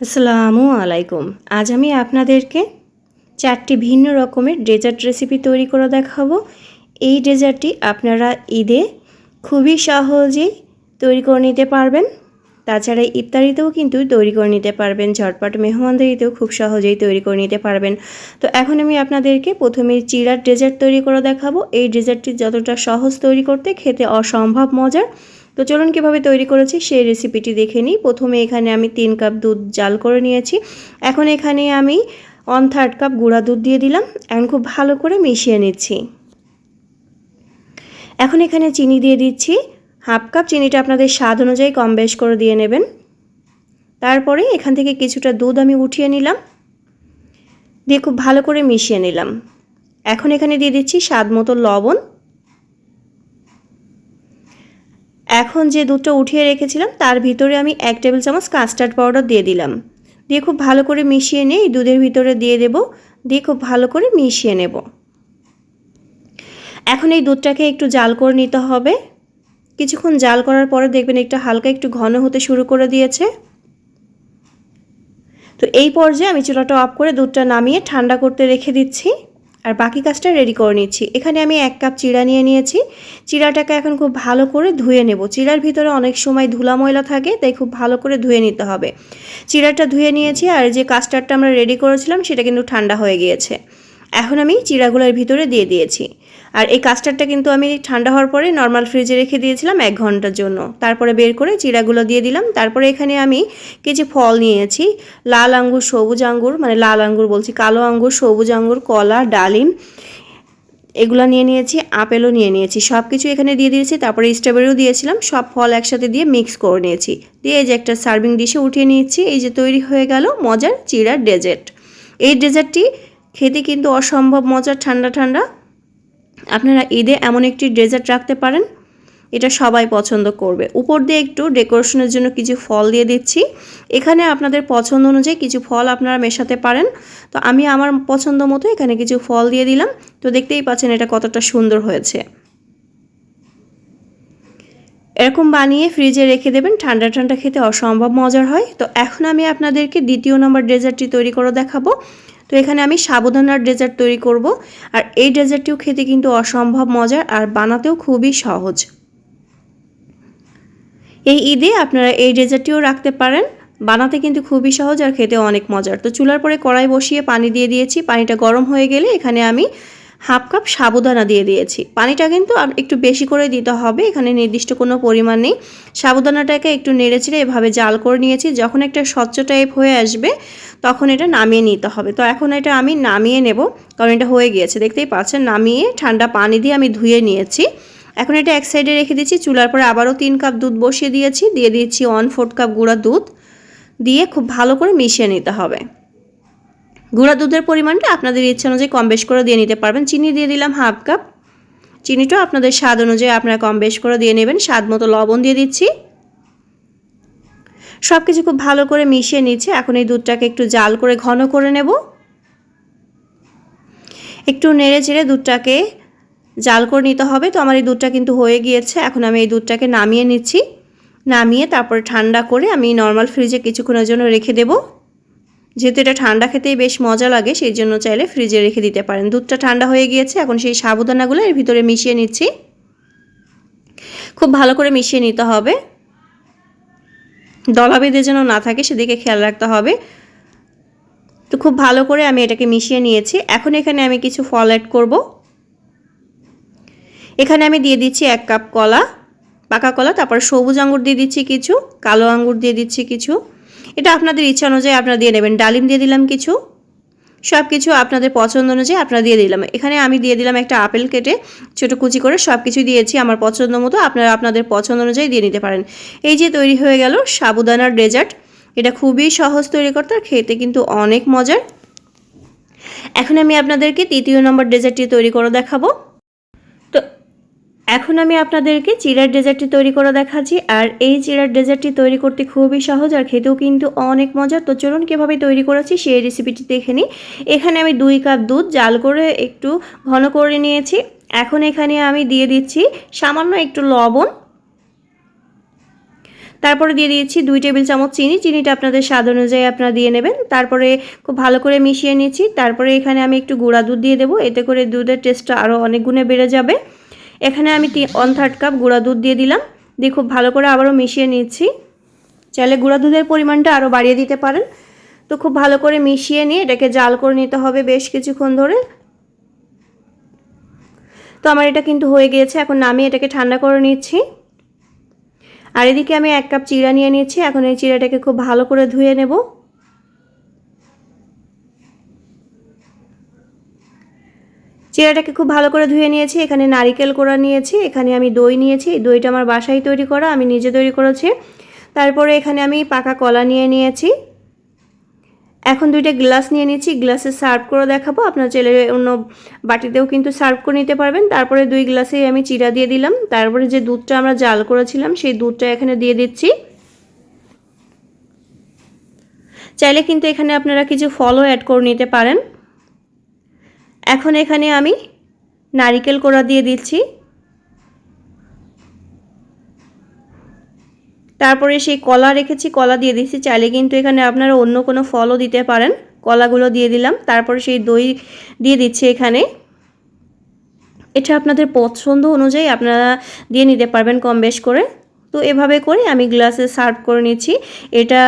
আসসালামু আলাইকুম। আজ আমি আপনাদেরকে চারটি ভিন্ন রকমের ডেজার্ট রেসিপি তৈরি করে দেখাবো। এই ডেজার্টটি আপনারা ঈদে খুবই সহজেই তৈরি করে নিতে পারবেন। তাছাড়া ইফতারিতেও কিন্তু তৈরি করে নিতে পারবেন, ঝটপট মেহমানদারিতেও খুব সহজেই তৈরি করে নিতে পারবেন। তো এখন আমি আপনাদেরকে প্রথমে চিরার ডেজার্ট তৈরি করে দেখাবো। এই ডেজার্টটি যতটা সহজ তৈরি করতে, খেতে অসম্ভব মজার। তো চলুন কীভাবে তৈরি করেছি সেই রেসিপিটি দেখে নিই। প্রথমে এখানে আমি তিন কাপ দুধ জাল করে নিয়েছি। এখন এখানে আমি ওয়ান থার্ড কাপ গুঁড়া দুধ দিয়ে দিলাম এখন খুব ভালো করে মিশিয়ে নিচ্ছি। এখন এখানে চিনি দিয়ে দিচ্ছি। হাফ কাপ চিনিটা আপনাদের স্বাদ অনুযায়ী কম বেশ করে দিয়ে নেবেন। তারপরে এখান থেকে কিছুটা দুধ আমি উঠিয়ে নিলাম। দিয়ে খুব ভালো করে মিশিয়ে নিলাম। এখন এখানে দিয়ে দিচ্ছি স্বাদ মতো লবণ। এখন যে দুধটা উঠিয়ে রেখেছিলাম, তার ভিতরে আমি এক টেবিল চামচ কাস্টার্ড পাউডার দিয়ে দিলাম। দিয়ে খুব ভালো করে মিশিয়ে নিয়ে এই দুধের ভিতরে দিয়ে দেব। দিয়ে খুব ভালো করে মিশিয়ে নেব। এখন এই দুধটাকে একটু জাল করে নিতে হবে। কিছুক্ষণ জাল করার পরে দেখবেন একটু হালকা একটু ঘন হতে শুরু করে দিয়েছে। তো এই পর্যায়ে আমি চুলাটা অফ করে দুধটা নামিয়ে ঠান্ডা করতে রেখে দিচ্ছি। আর বাকি কাজটা রেডি করে নিচ্ছি। এখানে আমি এক কাপ চিড়া নিয়ে নিয়েছি। চিড়াটাকে এখন খুব ভালো করে ধুয়ে নেব। চিড়ার ভিতরে অনেক সময় ধুলা ময়লা থাকে, তাই খুব ভালো করে ধুয়ে নিতে হবে। চিড়াটা ধুয়ে নিয়েছি আর যে কাস্টারটা আমরা রেডি করেছিলাম, সেটা কিন্তু ঠান্ডা হয়ে গিয়েছে। এখন আমি চিড়াগুলোর ভিতরে দিয়ে দিয়েছি। আর এই কাস্টারটা কিন্তু আমি ঠান্ডা হওয়ার পরে নর্মাল ফ্রিজে রেখে দিয়েছিলাম এক ঘণ্টার জন্য। তারপরে বের করে চিড়াগুলো দিয়ে দিলাম। তারপরে এখানে আমি কিছু ফল নিয়েছি, লাল আঙ্গুর, সবুজ আঙ্গুর মানে লাল আঙ্গুর বলছি, কালো আঙ্গুর, সবুজ আঙ্গুর, কলা, ডালিম, এগুলো নিয়ে নিয়েছি, আপেলও নিয়ে নিয়েছি। সব কিছু এখানে দিয়ে দিয়েছি, তারপরে স্ট্রবেরিও দিয়েছিলাম। সব ফল একসাথে দিয়ে মিক্স করে নিয়েছি। দিয়ে এই যে একটা সার্ভিং ডিশে উঠিয়ে নিয়েছি। এই যে তৈরি হয়ে গেল মজার চিড়ার ডেজার্ট এই ডেজার্টটি খেতে কিন্তু অসম্ভব মজার, ঠান্ডা ঠান্ডা। আপনারা ঈদে এমন একটি ডেজার্ট রাখতে পারেন, এটা সবাই পছন্দ করবে। উপর দিয়ে একটু ডেকোরেশনের জন্য কিছু ফল দিয়ে দিচ্ছি। এখানে আপনাদের পছন্দ অনুযায়ী কিছু ফল আপনারা মেশাতে পারেন। তো আমি আমার পছন্দ মতো এখানে কিছু ফল দিয়ে দিলাম। তো দেখতেই পাচ্ছেন এটা কতটা সুন্দর হয়েছে। এরকম বানিয়ে ফ্রিজে রেখে দেবেন, ঠান্ডা ঠান্ডা খেতে অসম্ভব মজার হয়। তো এখন আমি আপনাদেরকে দ্বিতীয় নম্বর ডেজার্টটি তৈরি করে দেখাবো। তো এখানে আমি সাবুদানার ডেজার্ট তৈরি করব। আর এই ডেজার্টটিও খেতে কিন্তু অসম্ভব মজার আর বানাতেও খুবই সহজ। এই ঈদে আপনারা এই ডেজার্টটিও রাখতে পারেন। বানাতে কিন্তু খুবই সহজ আর খেতে অনেক মজার। তো চুলার পরে কড়াই বসিয়ে পানি দিয়ে দিয়েছি। পানিটা গরম হয়ে গেলে এখানে আমি হাফ কাপ সাবুদানা দিয়ে দিয়েছি। পানিটা কিন্তু একটু বেশি করে দিতে হবে, এখানে নির্দিষ্ট কোনো পরিমাণ নেই। সাবুদানাটাকে একটু নেড়েচেড়ে এভাবে জাল করে নিয়েছি, যখন একটা স্বচ্ছ টাইপ হয়ে আসবে, তখন এটা নামিয়ে নিতে হবে। তো এখন এটা আমি নামিয়ে নেব, কারণ এটা হয়ে গিয়েছে, দেখতেই পাচ্ছেন, নামিয়ে ঠান্ডা পানি দিয়ে আমি ধুয়ে নিয়েছি। এখন এটা এক সাইডে রেখে দিচ্ছি, চুলার পরে আবারও তিন কাপ দুধ বসিয়ে দিয়েছি, দিয়ে দিচ্ছি ওয়ান ফোর্থ কাপ গুঁড়া দুধ, দিয়ে খুব ভালো করে মিশিয়ে নিতে হবে। গুঁড়া দুধের পরিমাণটা আপনাদের ইচ্ছা অনুযায়ী কম বেশ করে দিয়ে নিতে পারবেন। চিনি দিয়ে দিলাম হাফ কাপ। চিনিটাও আপনাদের স্বাদ অনুযায়ী আপনারা কম বেশ করে দিয়ে নেবেন। স্বাদ মতো লবণ দিয়ে দিচ্ছি। সব কিছু খুব ভালো করে মিশিয়ে নিচ্ছে। এখন এই দুধটাকে একটু জাল করে ঘন করে নেব। একটু নেড়ে চেড়ে দুধটাকে জাল করে নিতে হবে। তো আমার এই দুধটা কিন্তু হয়ে গিয়েছে। এখন আমি এই দুধটাকে নামিয়ে নিচ্ছি। নামিয়ে তারপরে ঠান্ডা করে আমি নর্মাল ফ্রিজে কিছুক্ষণের জন্য রেখে দেবো। যেহেতু এটা ঠান্ডা খেতেই বেশ মজা লাগে, সেই জন্য চাইলে ফ্রিজে রেখে দিতে পারেন। দুধটা ঠান্ডা হয়ে গিয়েছে, এখন সেই সাবুদানাগুলো এর ভিতরে মিশিয়ে নিচ্ছি। খুব ভালো করে মিশিয়ে নিতে হবে। দলা বেঁধে যেন না থাকে, সেদিকে খেয়াল রাখতে হবে। তো খুব ভালো করে আমি এটাকে মিশিয়ে নিয়েছি। এখন এখানে আমি কিছু ফল অ্যাড করব। এখানে আমি দিয়ে দিচ্ছি এক কাপ কলা, পাকা কলা, তারপর সবুজ আঙ্গুর দিয়ে দিচ্ছি কিছু, কালো আঙ্গুর দিয়ে দিচ্ছি কিছু। এটা আপনাদের ইচ্ছা অনুযায়ী আপনারা দিয়ে নেবেন। ডালিম দিয়ে দিলাম কিছু। সব কিছু আপনাদের পছন্দ অনুযায়ী আপনারা দিয়ে দিলাম। এখানে আমি দিয়ে দিলাম একটা আপেল কেটে ছোটো কুচি করে সব কিছু দিয়েছি আমার পছন্দ মতো। আপনারা আপনাদের পছন্দ অনুযায়ী দিয়ে নিতে পারেন। এই যে তৈরি হয়ে গেল সাবুদানার ডেজার্ট। এটা খুবই সহজ তৈরি করতে আর খেতে কিন্তু অনেক মজার। এখন আমি আপনাদেরকে তৃতীয় নম্বর ডেজার্টটি তৈরি করে দেখাবো। এখন আমি আপনাদেরকে চিড়ার ডেজার্টটি তৈরি করে দেখাচ্ছি, আর এই চিড়ার ডেজার্টটি তৈরি করতে খুবই সহজ আর খেতেও কিন্তু অনেক মজার। তো চলুন কীভাবে তৈরি করেছি সেই রেসিপিটি দেখে নিই। এখানে আমি দুই কাপ দুধ জাল করে একটু ঘন করে নিয়েছি। এখন এখানে আমি দিয়ে দিচ্ছি সামান্য একটু লবণ। তারপরে দিয়ে দিয়েছি দুই টেবিল চামচ চিনি। চিনিটা আপনাদের স্বাদ অনুযায়ী আপনারা দিয়ে নেবেন। তারপরে খুব ভালো করে মিশিয়ে নিয়েছি তারপরে এখানে আমি একটু গুঁড়া দুধ দিয়ে দেবো। এতে করে দুধের টেস্টটা আরও অনেক গুণে বেড়ে যাবে। এখানে আমি ওয়ান থার্ড কাপ গুঁড়া দুধ দিয়ে দিলাম। দিয়ে খুব ভালো করে আবারও মিশিয়ে নিচ্ছি। চাইলে গুঁড়া দুধের পরিমাণটা আরও বাড়িয়ে দিতে পারেন। তো খুব ভালো করে মিশিয়ে নিয়ে এটাকে জাল করে নিতে হবে বেশ কিছুক্ষণ ধরে। তো আমার এটা কিন্তু হয়ে গিয়েছে, এখন নামিয়ে এটাকে ঠান্ডা করে নিচ্ছি। আর এদিকে আমি এক কাপ চিড়া নিয়ে নিচ্ছি, এখন এই চিড়াটাকে খুব ভালো করে ধুয়ে নেব। চিড়াটাকে খুব ভালো করে ধুয়ে নিয়েছি, এখানে নারিকেল কোড়া নিয়েছি, এখানে আমি দই নিয়েছি দইটা আমার বাসায় তৈরি করা, আমি নিজে তৈরি করেছি। তারপরে এখানে আমি পাকা কলা নিয়ে নিয়েছি। এখন দুইটা গ্লাস নিয়ে নিয়েছি, গ্লাসে সার্ভ করে দেখাবো, আপনার ছেলে অন্য বাটিতেও কিন্তু সার্ভ করে নিতে পারবেন। তারপরে দুই গ্লাসেই আমি চিরা দিয়ে দিলাম, তারপরে যে দুধটা আমরা জাল করেছিলাম, সেই দুধটা এখানে দিয়ে দিচ্ছি। চাইলে কিন্তু এখানে আপনারা কিছু ফলও অ্যাড করে নিতে পারেন। এখন এখানে আমি নারিকেল কোড়া দিয়ে দিচ্ছি। তারপরে সেই কলা রেখেছি, কলা দিয়ে দিচ্ছি। চাইলে কিন্তু এখানে আপনারা অন্য কোনো ফলও দিতে পারেন। কলাগুলো দিয়ে দিলাম। তারপরে সেই দই দিয়ে দিচ্ছি এখানে। এটা আপনাদের পছন্দ অনুযায়ী আপনারা দিয়ে নিতে পারবেন কম বেশ করে। তো এভাবে করে আমি গ্লাসে সার্ভ করে নিচ্ছি। এটা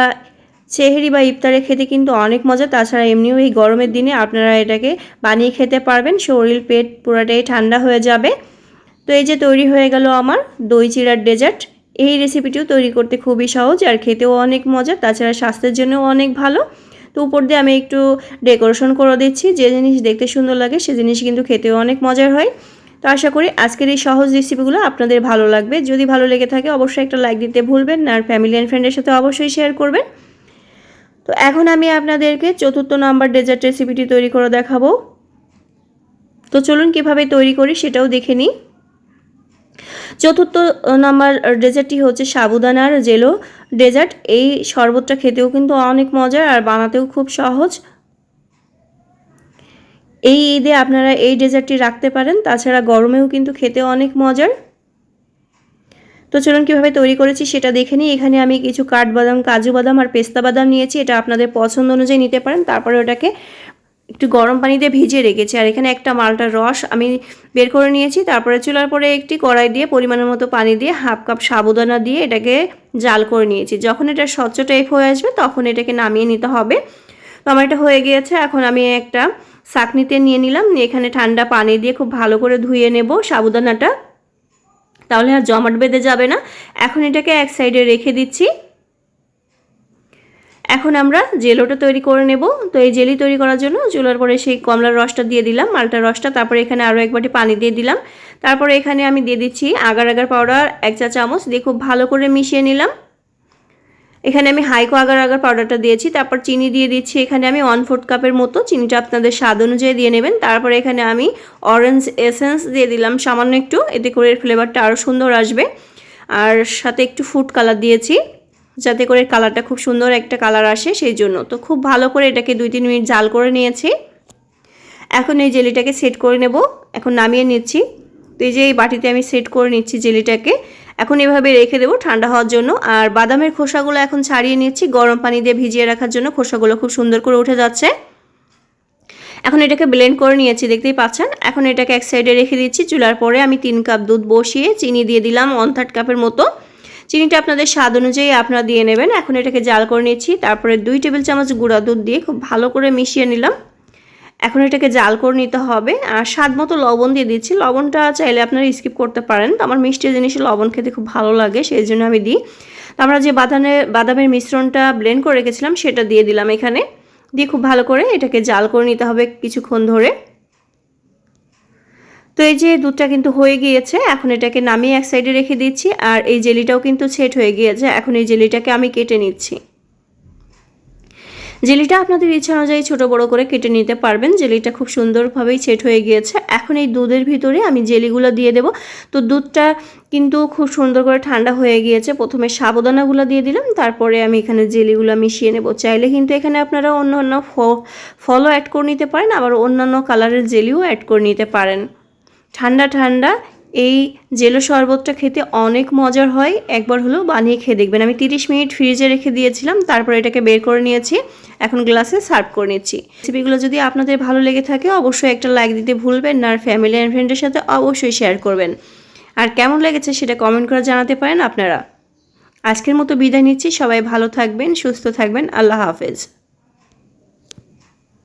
চেহারি বা ইফতারে খেতে কিন্তু অনেক মজা। তাছাড়া এমনিও এই গরমের দিনে আপনারা এটাকে বানিয়ে খেতে পারবেন। শরীর, পেট পুরাটাই ঠান্ডা হয়ে যাবে। তো এই যে তৈরি হয়ে গেল আমার দই চিরার ডেজার্ট। এই রেসিপিটিও তৈরি করতে খুবই সহজ আর খেতেও অনেক মজা, তাছাড়া স্বাস্থ্যের জন্যও অনেক ভালো। তো উপর দিয়ে আমি একটু ডেকোরেশন করে দিচ্ছি। যে জিনিস দেখতে সুন্দর লাগে, সে জিনিস কিন্তু খেতেও অনেক মজার হয়। তো আশা করি আজকের এই সহজ রেসিপিগুলো আপনাদের ভালো লাগবে। যদি ভালো লেগে থাকে, অবশ্যই একটা লাইক দিতে ভুলবেন আর ফ্যামিলি অ্যান্ড ফ্রেন্ডের সাথে অবশ্যই শেয়ার করবেন। তো এখন আমি আপনাদেরকে চতুর্থ নাম্বার ডেজার্ট রেসিপিটি তৈরি করে দেখাবো। তো চলুন কীভাবে তৈরি করি সেটাও দেখে নিই। চতুর্থ নাম্বার ডেজার্টটি হচ্ছে সাবুদানার জেলো ডেজার্ট এই শরবতটা খেতেও কিন্তু অনেক মজার আর বানাতেও খুব সহজ। এই ঈদে আপনারা এই ডেজার্টটি রাখতে পারেন, তাছাড়া গরমেও কিন্তু খেতে অনেক মজার। তো চলুন কীভাবে তৈরি করেছি সেটা দেখে নিই। এখানে আমি কিছু কাঠবাদাম, কাজু বাদাম আর পেস্তা বাদাম নিয়েছি। এটা আপনাদের পছন্দ অনুযায়ী নিতে পারেন। তারপরে ওটাকে একটু গরম পানি দিয়ে ভিজিয়ে রেখেছি। আর এখানে একটা মালটার রস আমি বের করে নিয়েছি। তারপরে চুলার পরে একটি কড়াই দিয়ে পরিমাণের মতো পানি দিয়ে হাফ কাপ সাবুদানা দিয়ে এটাকে জাল করে নিয়েছি। যখন এটা স্বচ্ছ টাইপ হয়ে আসবে, তখন এটাকে নামিয়ে নিতে হবে। তো আমার এটা হয়ে গিয়েছে। এখন আমি একটা চাকনিতে নিয়ে নিলাম। এখানে ঠান্ডা পানি দিয়ে খুব ভালো করে ধুয়ে নেব সাবুদানাটা। তাহলে আর জমাট বেঁধে যাবে না। এখন এটাকে এক সাইডে রেখে দিচ্ছি। এখন আমরা জেলোটা তৈরি করে নেব। তো এই জেলি তৈরি করার জন্য চুলার পরে সেই কমলার রসটা দিয়ে দিলাম, মালটার রসটা। তারপরে এখানে আরও এক বাটি পানি দিয়ে দিলাম। তারপরে এখানে আমি দিয়ে দিচ্ছি আগার আগার পাউডার এক চা চামচ দিয়ে খুব ভালো করে মিশিয়ে নিলাম। এখানে আমি হাইকো আগার আগার পাউডারটা দিয়েছি, তারপর চিনি দিয়ে দিচ্ছি, এখানে আমি ওয়ান ফোর্থ কাপের মতো। চিনিটা আপনাদের স্বাদ অনুযায়ী দিয়ে নেবেন। তারপরে এখানে আমি অরেঞ্জ এসেন্স দিয়ে দিলাম, সামান্য একটু। এতে করে এর ফ্লেভারটা আরও সুন্দর আসবে। আর সাথে একটু ফুড কালার দিয়েছি, যাতে করে কালারটা খুব সুন্দর একটা কালার আসে সেই জন্য। তো খুব ভালো করে এটাকে দুই তিন মিনিট জাল করে নিয়েছি। এখন এই জেলিটাকে সেট করে নেব। এখন নামিয়ে নিচ্ছি। তো এই যে এই বাটিতে আমি সেট করে নিচ্ছি জেলিটাকে এখন এভাবে রেখে দেবো ঠান্ডা হওয়ার জন্য। আর বাদামের খোসাগুলো এখন ছাড়িয়ে নিচ্ছি। গরম পানি দিয়ে ভিজিয়ে রাখার জন্য খোসাগুলো খুব সুন্দর করে উঠে যাচ্ছে। এখন এটাকে ব্লেন্ড করে নিয়েছি, দেখতেই পাচ্ছেন? এখন এটাকে এক সাইডে রেখে দিচ্ছি। চুলার পরে আমি তিন কাপ দুধ বসিয়ে চিনি দিয়ে দিলাম ওয়ান থার্ড কাপের মতো। চিনিটা আপনাদের স্বাদ অনুযায়ী আপনারা দিয়ে নেবেন। এখন এটাকে জাল করে নিচ্ছি। তারপরে দুই টেবিল চামচ গুঁড়া দুধ দিয়ে খুব ভালো করে মিশিয়ে নিলাম। এখন এটাকে জাল করে নিতে হবে। আর স্বাদ মতো লবণ দিয়ে দিচ্ছি। লবণটা চাইলে আপনারা স্কিপ করতে পারেন। তো আমার মিষ্টি জিনিসে লবণ খেতে খুব ভালো লাগে, সেই জন্য আমি দিই। তো আমরা যে বাদামে, বাদামের মিশ্রণটা ব্লেন্ড করে রেখেছিলাম, সেটা দিয়ে দিলাম এখানে। দিয়ে খুব ভালো করে এটাকে জাল করে নিতে হবে কিছুক্ষণ ধরে। তো এই যে দুধটা কিন্তু হয়ে গিয়েছে, এখন এটাকে নামিয়ে এক সাইডে রেখে দিচ্ছি। আর এই জেলিটাও কিন্তু সেট হয়ে গিয়েছে। এখন এই জেলিটাকে আমি কেটে নিচ্ছি। জেলিটা আপনাদের ইচ্ছা অনুযায়ী ছোটো বড়ো করে কেটে নিতে পারবেন। জেলিটা খুব সুন্দরভাবেই সেট হয়ে গিয়েছে। এখন এই দুধের ভিতরে আমি জেলিগুলো দিয়ে দেব। তো দুধটা কিন্তু খুব সুন্দর করে ঠান্ডা হয়ে গিয়েছে। প্রথমে সাবধানাগুলো দিয়ে দিলাম, তারপরে আমি এখানে জেলিগুলো মিশিয়ে নেব। চাইলে কিন্তু এখানে আপনারা অন্য অন্য ফলও অ্যাড করে নিতে পারেন, আবার অন্যান্য কালারের জেলিও অ্যাড করে নিতে পারেন। ঠান্ডা ঠান্ডা এই জেলো শরবতটা খেতে অনেক মজার হয়। একবার হলো বানিয়ে খেয়ে দেখবেন। আমি তিরিশ মিনিট ফ্রিজে রেখে দিয়েছিলাম, তারপর এটাকে বের করে নিয়েছি। এখন গ্লাসে সার্ভ করে নিচ্ছি। রেসিপিগুলো যদি আপনাদের ভালো লেগে থাকে, অবশ্যই একটা লাইক দিতে ভুলবেন না, আর ফ্যামিলি অ্যান্ড ফ্রেন্ডের সাথে অবশ্যই শেয়ার করবেন। আর কেমন লেগেছে সেটা কমেন্ট করে জানাতে পারেন আপনারা। আজকের মতো বিদায় নিচ্ছি। সবাই ভালো থাকবেন, সুস্থ থাকবেন। আল্লাহ হাফেজ।